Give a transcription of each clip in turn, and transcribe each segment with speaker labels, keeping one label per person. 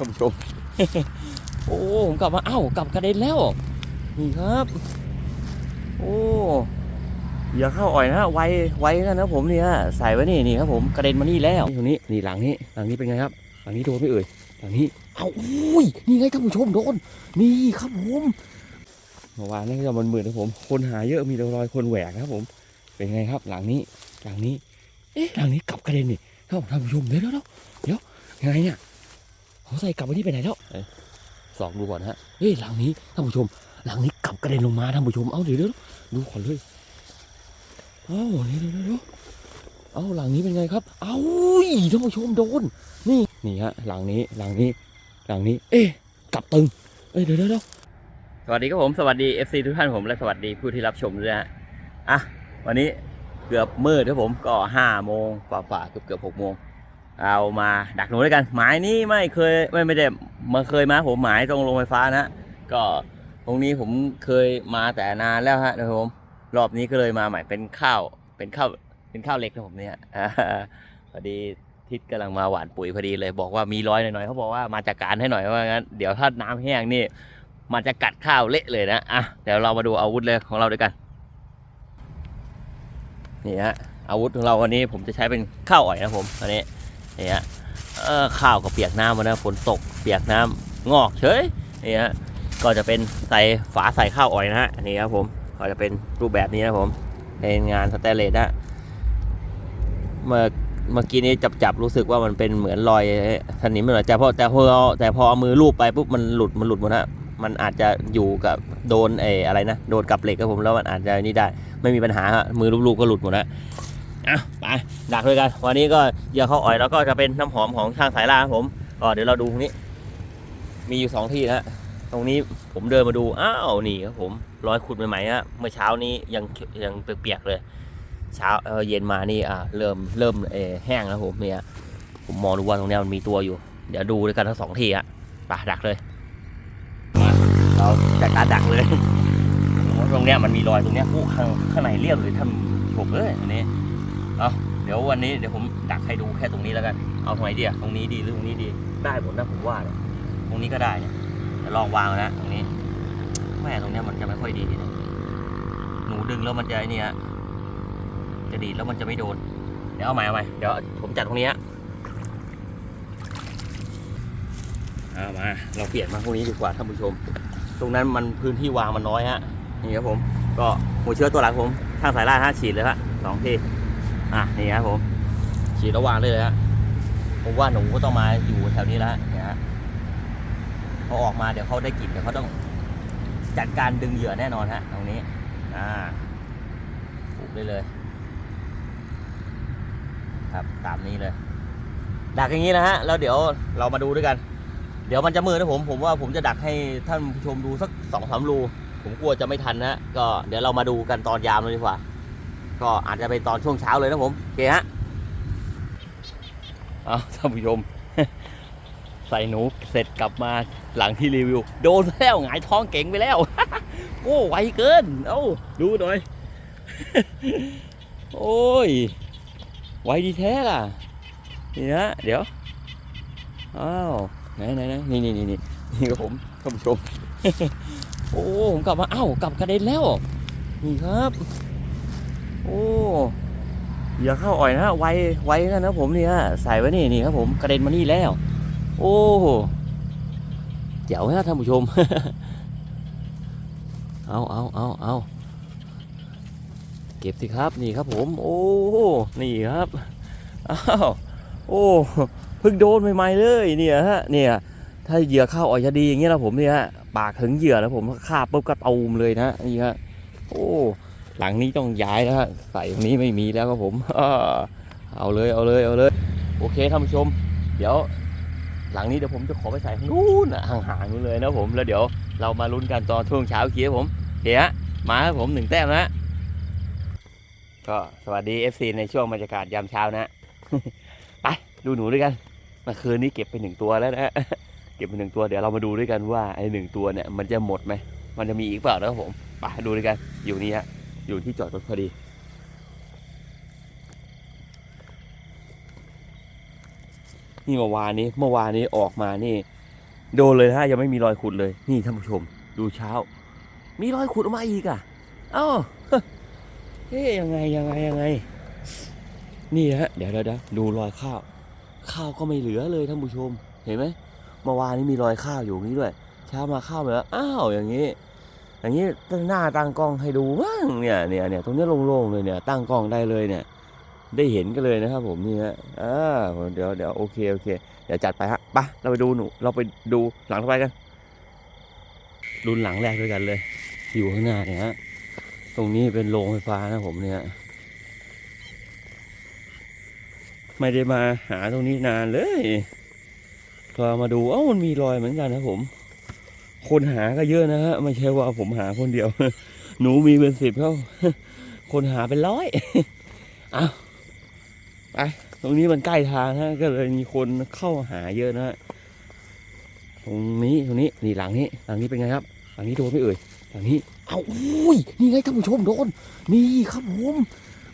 Speaker 1: ท่านผู้ชม โอ้ผมกลับมาเอ้ากลับกระเด็นแล้ว นี่ครับ โอ้อย่าเข้าอ่อยนะไวไวกันนะผมเนี่ยใส่ไว้นี่นี่ครับผมกระเด็นมานี่แล้วตรงนี้นี่หลังนี้หลังนี้เป็นไงครับ หลังนี้โดนไม่เอ่ยหลังนี้เอาอุ้ยนี่ไงท่านผู้ชมโดนนี่ครับผมเมื่อวานนี่ก็มันเหมือนนะผม คนหาเยอะมีรอยคนแหวกนะครับผม เป็นไงครับ หลังนี้ หลังนี้ เอ๊ะหลังนี้กลับกระเด็นนี่ท่านผู้ชมเดี๋ยวเดี๋ยวเดี๋ยวยังไงเนี่ย เขาใส่กลับไว้ที่ไปไหนแล้วเอ้ยสองดูก่อนฮะเฮ้ยหลังนี้ท่านผู้ชม หลังนี้กลับกระเด็นลงมาท่านผู้ชมเอ้าเดี๋ยวเดี๋ยวดูก่อนเลยเอ้าเดี๋ยวเดี๋ยวเดี๋ยวเอ้าหลังนี้เป็นไงครับ เอ้าท่านผู้ชมโดน นี่นี่ฮะหลังนี้หลังนี้ หลังนี้ เอ๊ะกลับตึง เอ้ยเดี๋ยวเดี๋ยวเดี๋ยวสวัสดีครับผมสวัสดี FC ทุกท่านผมและสวัสดีผู้ที่รับชมด้วยนะฮะอะวันนี้เกือบมืดครับผมก็ห้าโมงกว่าๆเกือบเกือบหกโมง เอามาดักหนูด้วยกัน หมายนี้ไม่เคยไม่ไม่ได้มาเคยมาผมหมายตรงโรงไฟฟ้านะก็ตรงนี้ผมเคยมาแต่นานแล้วฮะนะครับผมรอบนี้ก็เลยมาใหม่เป็นข้าวเป็นข้าวเป็นข้าวเล็กนะผมเนี่ยพอดีทิศกำลังมาหวานปุ๋ยพอดีเลย บอกว่ามีร้อยหน่อยๆเขาบอกว่ามาจัดการให้หน่อยว่างั้นเดี๋ยวถ้าน้ำแห้งนี่ มันจะกัดข้าวเละเลยนะอะเดี๋ยวเรามาดูอาวุธเลยของเราด้วยกันนี่ฮะอาวุธของเราวันนี้ผมจะใช้เป็นข้าวอ่อยนะผมอันนี้ เนี่ฮะเออข้าวก็เปียกน้ำมานะฝนตกเปียกน้ำงอกเฉยเนี่ฮะก็จะเป็นใส่ฝาใส่ข้าวอ่อยนะฮะนนี้ครับผมก็จะเป็นรูปแบบนี้นะผมเป็นงานสแตนเลสนะเมื่อเมื่อกี้นี้จับจับรู้สึกว่ามันเป็นเหมือนรอยสนิมเหมือนแต่พอแต่พอแต่พอเอามือลูบไปปุ๊บมันหลุดมันหลุดหมดฮะมันอาจจะอยู่กับโดนเอออะไรนะโดนกับเหล็กครับผมแล้วมันอาจจะนี่ได้ ไม่มีปัญหาฮะมือลูบๆก็หลุดหมดนะ อะไปดักด้วยกัน วันนี้ก็เหยื่อเข้าอ่อยแล้วก็จะเป็นน้ำหอมของช่างสายล่าครับผมก็เดี๋ยวเราดูตรงนี้ มีอยู่สองที่นะตรงนี้ผมเดินมาดูอ้าวนี่ครับผมรอยขุดใหม่ๆฮะเมื่อเช้านี้ยังยังเปียกๆเลย เช้าเออเย็นมานี่อะเริ่มเริ่มเอแห้งแล้วผมเนี่ยผมมองดูว่าตรงนี้มันมีตัวอยู่ เดี๋ยวดูด้วยกันทั้งสองที่อะไปดักเลยเราจัดการดักเลยตรงเนี้ยมันมีรอยตรงเนี้ยผู้ข้างข้างในเรียบเลยท่านชมเลยอันนี้ เอาเดี๋ยววันนี้เดี๋ยวผมดักให้ดูแค่ตรงนี้แล้วกัน เอาตรงไหนดีอะตรงนี้ดีหรือตรงนี้ดี ได้หมดนะผมว่าเนี่ยตรงนี้ก็ได้เนี่ยเดี๋ยวลองวางนะตรงนี้ แม่ตรงเนี้ยมันจะไม่ค่อยดีนะหนูดึงแล้วมันจะไอ้นี่ฮะจะดีดแล้วมันจะไม่โดน เดี๋ยวเอาใหม่เอาใหม่เดี๋ยวผมจัดตรงนี้ฮะเอามา เราเปลี่ยนมาตรงนี้ดีกว่าท่านผู้ชม ตรงนั้นมันพื้นที่วางมันน้อยฮะ นี่ครับผม ก็หัวเชื้อตัวหลังผม ข้างสายล่างฮะฉีดเลยฮะสองที อะนี่ครับผมฉีดระหว่างเลยฮะผมว่าหนูก็ต้องมาอยู่แถวนี้แล้วเนี่ยฮะพอออกมาเดี๋ยวเขาได้กลิ่นเดี๋ยวเขาต้องจัดการดึงเหยื่อแน่นอนฮะตรงนี้อ่าปลูกได้เลย ครับตามนี้เลยดักอย่างนี้นะฮะแล้วเดี๋ยวเรามาดูด้วยกัน เดี๋ยวมันจะมืดนะผมผมว่าผมจะดักให้ท่านผู้ชมดูสักสองสามรูผมกลัวจะไม่ทันนะก็เดี๋ยวเรามาดูกันตอนยามเลยดีกว่า ก็อาจจะเป็นตอนช่วงเช้าเลยนะผมโอเคฮะเอาท่านผู้ชม ใส่หนูเสร็จกลับมาหลังที่รีวิว โดนแล้วหงายท้องเก่งไปแล้วโอ้ไวเกิน เอ้าดูหน่อย โอ้ย ไวดีแท้ล่ะ นี่นะ เดี๋ยว อ้าวไหนไหนไหนนี่นี่นี่นี่นี่ครับผมท่านผู้ชม โอ้ ผมกลับมาเอ้ากลับกระเด็นแล้ว นี่ครับ โอ้อย่าเข้าอ่อยนะไวไวกันนะผมเนี่ยใส่ไว้นี่นี่ครับผมกระเด็นมานี่แล้ว โอ้เจ๋วนะท่านผู้ชม เอาเอาเอาเอาเก็บสิครับนี่ครับผม โอ้นี่ครับอ้าวโอ้เพิ่งโดนใหม่ๆเลยเนี่ยฮะเนี่ยถ้าเหยื่อเข้าอ่อยจะดีอย่างเงี้ยนะผมเนี่ยฮะปากถึงเหยื่อแล้วผมคาบปุ๊บก็ตูมเลยนะนี่ฮะโอ้ หลังนี้ต้องย้ายแล้วใส่ตรงนี้ไม่มีแล้วครับผมเอาเลยเอาเลยเอาเลย โอเคท่านผู้ชม เดี๋ยว หลังนี้เดี๋ยวผมจะขอไปใส่ทางนู้นห่างๆนู้นเลยนะผมแล้วเดี๋ยวเรามาลุ้นกันตอนช่วงเช้าเคียผมเดี๋ยวมาครับผมหนึ่งแต้มนะก็สวัสดี FC ในช่วงบรรยากาศยามเช้านะไปดูหนูด้วยกันเมื่อคืนนี้เก็บไปหนึ่งตัวแล้วนะเก็บไปหนึ่งตัวเดี๋ยวเรามาดูด้วยกันว่าไอ้หนึ่งตัวเนี่ยมันจะหมดไหมมันจะมีอีกเปล่านะครับผมไปดูด้วยกันอยู่นี่ฮะ อยู่ที่จอดรถพอดี นี่เมื่อวานนี้เมื่อวานนี้ออกมานี่ โดนเลยนะฮะยังไม่มีรอยขุดเลย นี่ท่านผู้ชม ดูเช้า มีรอยขุดออกมาอีกอะ เอ้าเฮ้ยยังไงยังไงยังไง นี่ฮะเดี๋ยวเดี๋ยวเดี๋ยวดูรอยข้าว ข้าวก็ไม่เหลือเลยท่านผู้ชม เห็นไหมเมื่อวานนี้มีรอยข้าวอยู่นี้ด้วย เช้ามาข้าวเหลืออ้าวอย่างนี้ อย่างนี้ตั้งหน้าตั้งกล้องให้ดูบ้างเนี่ยเนี่ยเนี่ยตรงนี้โล่งๆเลยเนี่ยตั้งกล้องได้เลยเนี่ย ได้เห็นกันเลยนะครับ ผมนี่ฮะอ่าเดี๋ยวเดี๋ยวโอเคโอเคเดี๋ยวจัดไปฮะไปเราไปดูหนูเราไปดูหลังต่อไปกันรุนหลังแรกด้วยกันเลย อยู่ข้างหน้าเนี่ยฮะตรงนี้เป็นโรงไฟฟ้านะผมเนี่ย ไม่ได้มาหาตรงนี้นานเลยพอมาดูเอ้ามันมีรอยเหมือนกันนะผม คนหาก็เยอะนะฮะไม่ใช่ว่าผมหาคนเดียว หนูมีเป็นสิบเท่าคนหาเป็นร้อยเอาไปตรงนี้มันใกล้ทางฮะก็เลยมีคนเข้าหาเยอะนะฮะตรงนี้ตรงนี้นี่หลังนี้หลังนี้เป็นไงครับ หลังนี้โดนไม่เอ่ยหลังนี้ เอาอุ้ยนี่ไงท่านผู้ชมโดนนี่ครับผม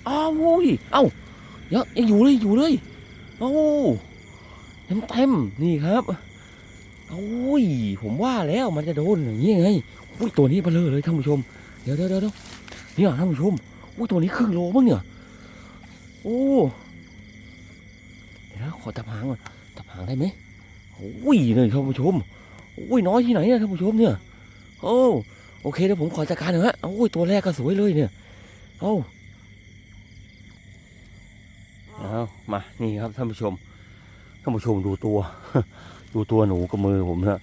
Speaker 1: อ้าวอุ้ยเอ้ายังอยู่เลยอยู่เลยโอ้เต็มเต็มนี่ครับ โอ้ย ผมว่าแล้วมันจะโดนอย่างนี้ไงอุ้ยตัวนี้เบลอเลยท่านผู้ชม เดี๋ยวเดี๋ยวเดี๋ยวเนี่ยท่านผู้ชม อุ้ยตัวนี้ครึ่งโลมั้งเนี่ย โอ้เดี๋ยวนะขอจับหางก่อนจับหางได้ไหมโอ้ยนี่ท่านผู้ชม โอ้ยน้อยที่ไหนเนี่ยท่านผู้ชมเนี่ย โอ้โอเคเดี๋ยวผมขอจัดการหน่อยฮะโอ้ยตัวแรกก็สวยเลยเนี่ยโอ้เอามา นี่ครับท่านผู้ชม ท่านผู้ชมดูตัว ดูตัวหนูกับมือผมนะ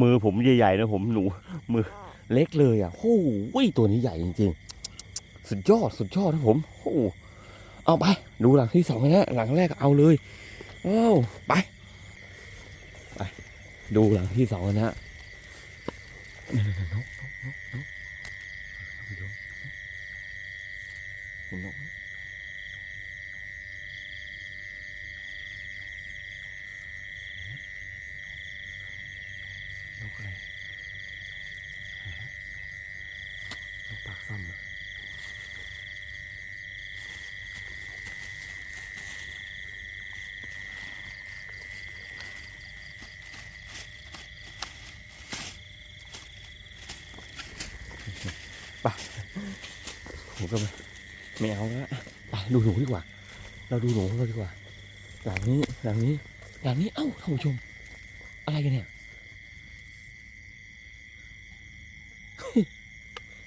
Speaker 1: มือผมใหญ่ๆนะผมหนู มือเล็กเลยอะโอ้โหตัวนี้ใหญ่จริงๆ สุดยอดสุดยอดนะผมโอ้โหเอาไป ดูหลังที่สองนะหลังแรกเอาเลยโอ้ไปไปดูหลังที่สองนะนี่ๆๆนกนกนกนกเดี๋ยวเห็นนกไหมนกอะไรนกปากซ้ำอะผม ก็ไม่ไม่เอาแล้วไปดูหนูดีกว่า เราดูหนูเราดีกว่า หลังนี้หลังนี้หลังนี้เอ้าท่านผู้ชม อะไรกันเนี่ย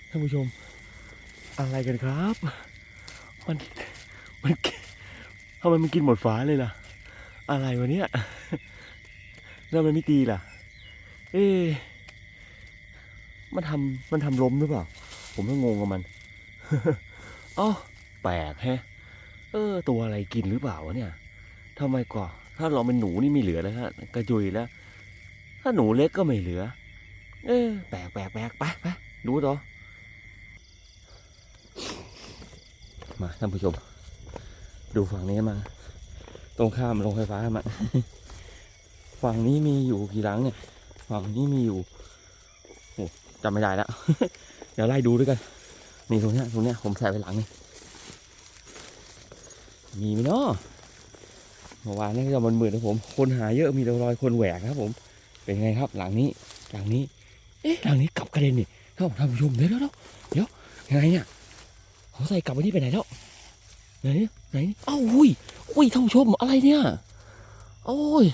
Speaker 1: ท่านผู้ชม อะไรกันครับ มันมันทำไมมันกินหมดฝาเลยล่ะ อะไรวะเนี่ยแล้วมันไม่ตีล่ะ เอ๊ะมันทำมันทำล้มหรือเปล่า ผมก็งงกับมัน อ๋อแปลกแฮะ เออ ตัวอะไรกินหรือเปล่าวะเนี่ยทำไมก่อถ้าเราเป็นหนูนี่ไม่เหลือแล้วฮะกระจุยแล้ว ถ้าหนูเล็กก็ไม่เหลือ เออ แปลกแปลกแปลกไปไปดูต่อมาท่านผู้ชม ดูฝั่งนี้มาตรงข้ามโรงไฟฟ้ามาฝั่งนี้มีอยู่กี่หลังเนี่ย ฝั่งนี้มีอยู่โอ้จำไม่ได้แล้ว เดี๋ยวไล่ดูด้วยกัน นี่ตรงเนี้ยตรงเนี้ยผมใส่ไปหลังนี่มีไหมเนาะเมื่อวานนี่ก็มันมืดนะผม คนหาเยอะมีรอยคนแหวกนะครับ ผม เป็นไงครับ หลังนี้ หลังนี้ เอ๊ะหลังนี้กลับกระเด็นนี่ท่านผู้ชมเดี๋ยวเดี๋ยวเดี๋ยวยังไงเนี่ยเขาใส่กลับไปนี่ไปไหนแล้วไหนไหนอ้าวอุ้ยอุ้ยท่านผู้ชมอะไรเนี่ยโอ้ย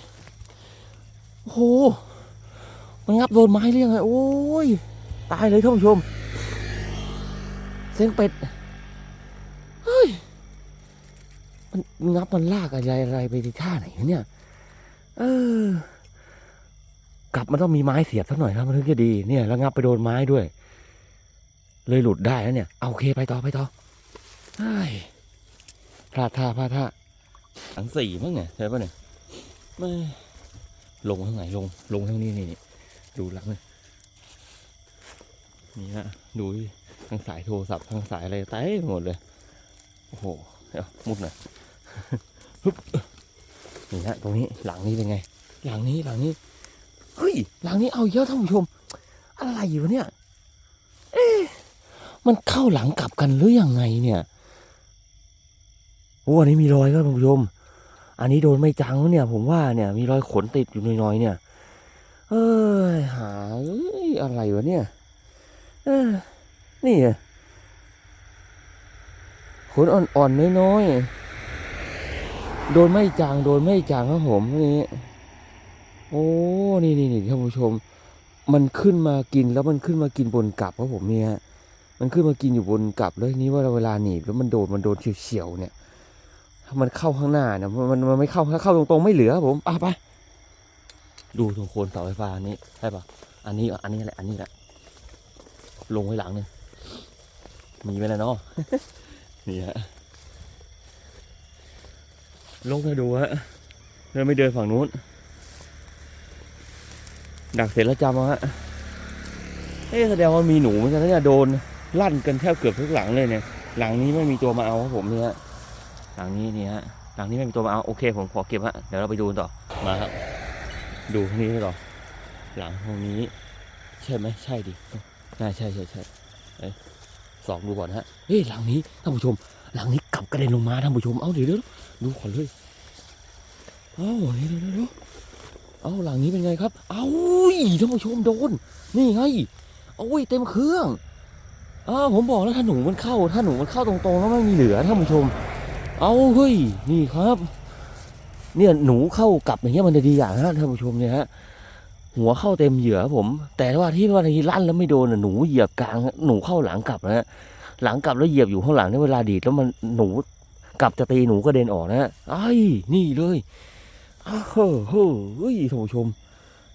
Speaker 1: โอ้โหมันงับโดนไม้หรือยังไงโอ้ยตายเลยท่านผู้ชม เสียงเป็ด เฮ้ย มันงับมันลากอะไรอะไรไปที่ท่าไหนเนี่ย เออ กลับมันต้องมีไม้เสียบสักหน่อยครับมันถึงจะดี เนี่ย แล้วงับไปโดนไม้ด้วย เลยหลุดได้แล้วเนี่ย เอาโอเคไปต่อไปต่อเฮ้ยพลาดท่าพลาดท่าหลังสี่มั้งเนี่ยใช่ปะเนี่ยไม่ลงทางไหนลง ลงทางนี้นี่นี่ดูหลังเลยนี่ฮะดูดิ ทั้งสายโทรศัพท์ทั้งสายอะไรเต็มหมดเลย โอ้โหเดี๋ยวมุดหน่อยฮึบนี่ฮะตรงนี้หลังนี้เป็นไง หลังนี้หลังนี้เฮ้ยหลังนี้เอาเยอะท่านผู้ชม อะไรอยู่เนี่ย เอ๊ะมันเข้าหลังกลับกันหรือยังไงเนี่ยโอ้อันนี้มีรอยครับท่านผู้ชม อันนี้โดนไม่จังเนี่ย ผมว่าเนี่ยมีรอยขนติดอยู่น่อยๆเนี่ย เอ้ยหาเอ้ยอะไรวะเนี่ย เออ นี่ไงขนอ่อนๆน้อยๆ โดนไม่จาง โดนไม่จางครับผมนี่โอ้ นี่นี่นี่ท่านผู้ชม มันขึ้นมากินแล้วมันขึ้นมากินบนกับครับผมเนี่ยมันขึ้นมากินอยู่บนกับแล้วทีนี้ว่าเวลาหนีบแล้วมันโดนมันโดนเฉียวๆเนี่ยถ้ามันเข้าข้างหน้าเนี่ยมันมันไม่เข้าถ้าเข้าตรงๆไม่เหลือครับผมอะไปดูตรงโคนเสาไฟฟ้านี้ใช่ปะอันนี้อันนี้แหละอันนี้แหละลงไว้หลังหนึ่ง มีไหมล่ะเนาะนี่ฮะลงมาดูฮะเดินไม่เดินฝั่งนู้น ดักเสร็จแล้วจำฮะเอ๊ะแสดงว่ามีหนูเหมือนกันนะเนี่ยโดนลั่นกันแทบเกือบทุกหลังเลยเนี่ย หลังนี้ไม่มีตัวมาเอาครับผมเนี่ย หลังนี้นี่ฮะ หลังนี้ไม่มีตัวมาเอาโอเค ผมขอเก็บฮะ เดี๋ยวเราไปดูต่อ มาครับ ดูทางนี้ต่อ หลังตรงนี้ ใช่ไหมใช่ดิน่าใช่ใช่ใช่เอ้ สองดูก่อนฮะเฮ้ยหลังนี้ท่านผู้ชม หลังนี้กลับกระเด็นลงมาท่านผู้ชม เอาเดี๋ยวเดี๋ยวดูก่อนเลยเอาเดี๋ยวเดี๋ยวเดี๋ยวเอาหลังนี้เป็นไงครับ เอาอุ้ยท่านผู้ชมโดน นี่ไงเอาอุ้ยเต็มเครื่องอ้าวผมบอกแล้วถ้าหนูมันเข้า ถ้าหนูมันเข้าตรงๆแล้วไม่มีเหลือท่านผู้ชม เอาเฮ้ยนี่ครับ เนี่ยหนูเข้ากลับอย่างเงี้ยมันจะดีอย่างนะท่านผู้ชมเนี่ยฮะ หัวเข้าเต็มเหยื่อผม แต่ว่าที่ว่าที่ลั่นแล้วไม่โดนหนูเหยียบกลางหนูเข้าหลังกลับนะฮะหลังกลับแล้วเหยียบอยู่ข้างหลังในเวลาดีดแล้วมันหนูกลับจะตีหนูก็เด็นออกนะฮะไอ้นี่เลยเฮ้อเฮ้ยท่านผู้ชม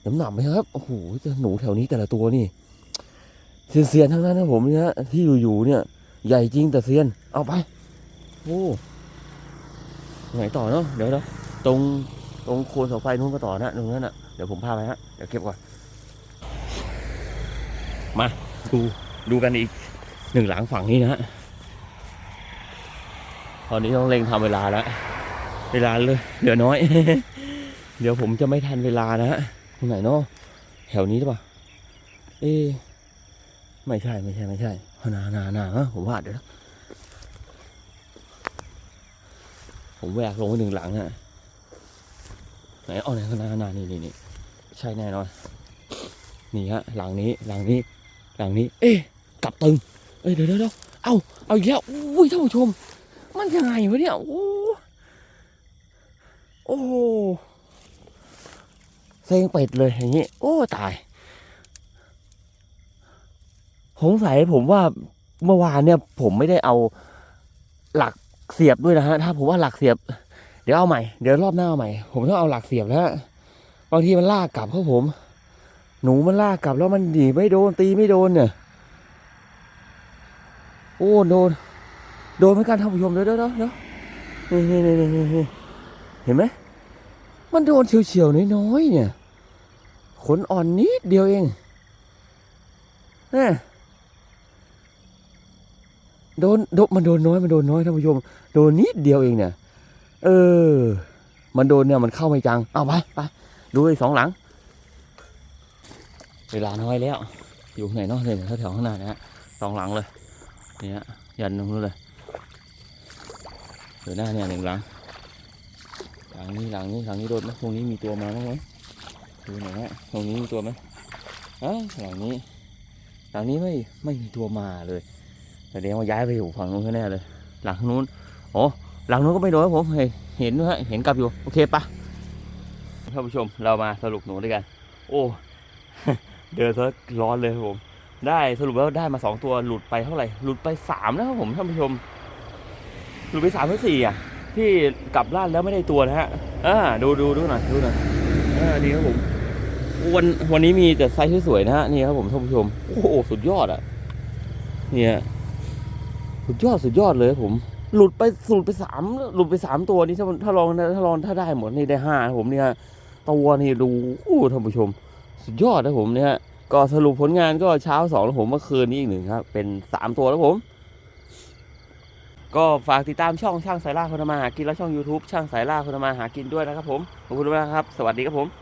Speaker 1: น้ำหนักไหมครับโอ้โหแต่หนูแถวนี้แต่ละตัวนี่เซียนๆทั้งนั้นนะผมเนี่ยที่อยู่ๆเนี่ย ใหญ่จริงแต่เซียนเอาไปโอ้ไหนต่อเนาะเดี๋ยวนะตรงตรงโคนเสาไฟนู้นก็ต่อนะตรงนั้นอะ ดี๋ยวผมพาไปฮะเดี๋ยวเก็บก่อน มาดูดูกันอีกหนึ่งหลังฝั่งนี้นะฮะตอนนี้ต้องเร่งทำเวลาแล้ว เวลาเลยเหลือน้อย เดี๋ยวผมจะไม่ทันเวลานะฮะตรงไหนเนาะแถวนี้หรือเปล่าเอ๊ไม่ใช่ไม่ใช่ไม่ใช่นานานาฮะผมว่าเดี๋ยวผมแหวกลงไปหนึ่งหลังฮะไหนเอาไหนข้างหนาหนานี่นี่นี่ ช่แน่นอน นี่ฮะ หลังนี้ หลังนี้ หลังนี้ เอ๊ะกลับตึง เอ้ยเดี๋ยวเดี๋ยวเดี๋ยวเอา เอาอีกแล้วอุ้ยท่านผู้ชม มันยังไงวะเนี่ย โอ้โอ้เซ็งเป็ดเลยอย่างนี้ โอ้ ตายสงสัยผมว่าเมื่อวานเนี่ย ผมไม่ได้เอาหลักเสียบด้วยนะฮะ ถ้าผมว่าหลักเสียบ เดี๋ยวเอาใหม่ เดี๋ยวรอบหน้าเอาใหม่ ผมต้องเอาหลักเสียบแล้ว บางทีมันลากกลับครับผม หนูมันลากกลับแล้วมันหนีไม่โดนตีไม่โดนเนี่ยโอ้โดน โดนเหมือนกันท่านผู้ชมเดี๋ยวเดี๋ยวเดี๋ยวนี่นี่นี่นี่เห็นไหมมันโดนเฉียวๆน้อยๆเนี่ยขนอ่อนนิดเดียวเองแน่โดนโดนมันโดนน้อยมันโดนน้อยท่านผู้ชมโดนนิดเดียวเองเนี่ยเออ มันโดนเนี่ยมันเข้าไม่จังเอาไปไป ดูอีกสองหลัง เวลาน้อยแล้ว อยู่ไหนเนาะเนี่ยแถวๆข้างหน้านะฮะสองหลังเลยเนี่ยยันตรงนู้นเลยเดี๋ยวหน้าเนี่ยหนึ่งหลังหลังนี้หลังนี้หลังนี้โดนไหมตรงนี้มีตัวมาบ้างไหมดูหน่อยฮะตรงนี้มีตัวไหมอ้าวหลังนี้หลังนี้ไม่ไม่มีตัวมาเลยแสดงว่าย้ายไปอยู่ฝั่งนู้นแน่เลย หลังนู้นโอ้หลังนู้นก็ไม่โดนครับผมเห็นเห็นด้วยฮะเห็นกลับอยู่โอเคปะ ท่านผู้ชมเรามาสรุปหนูด้วยกัน โอ้เดินซะร้อนเลยครับผม ได้สรุปแล้วได้มาสองตัวหลุดไปเท่าไหร่หลุดไปสามนะครับผมท่านผู้ชม หลุดไปสามหรือสี่อะ ที่กลับล่านแล้วไม่ได้ตัวนะฮะอ่าดูดูดูหน่อยดูหน่อยอ่าดีครับผมวันวันนี้มีแต่ไซส์สวยๆนะฮะนี่ครับผมท่านผู้ชมโอ้โหสุดยอดอะ เนี่ยสุดยอดสุดยอดเลยครับผม หลุดไปหลุดไปสามหลุดไปสามตัวนี่ถ้าถ้าลองถ้าลองถ้าได้หมดนี่ได้ห้าครับผมเนี่ย ตัวนี่ดูโอ้ท่านผู้ชม สุดยอดนะผมเนี่ยก็สรุปผลงานก็เช้าสองแล้วผมเมื่อคืนนี้อีกหนึ่งครับเป็นสามตัวแล้วผม ก็ฝากติดตามช่องช่างสายล่าคนทำมาหากินและช่อง YouTube ช่างสายล่าคนทำมาหากินด้วยนะครับผมขอบคุณมากครับ สวัสดีครับผม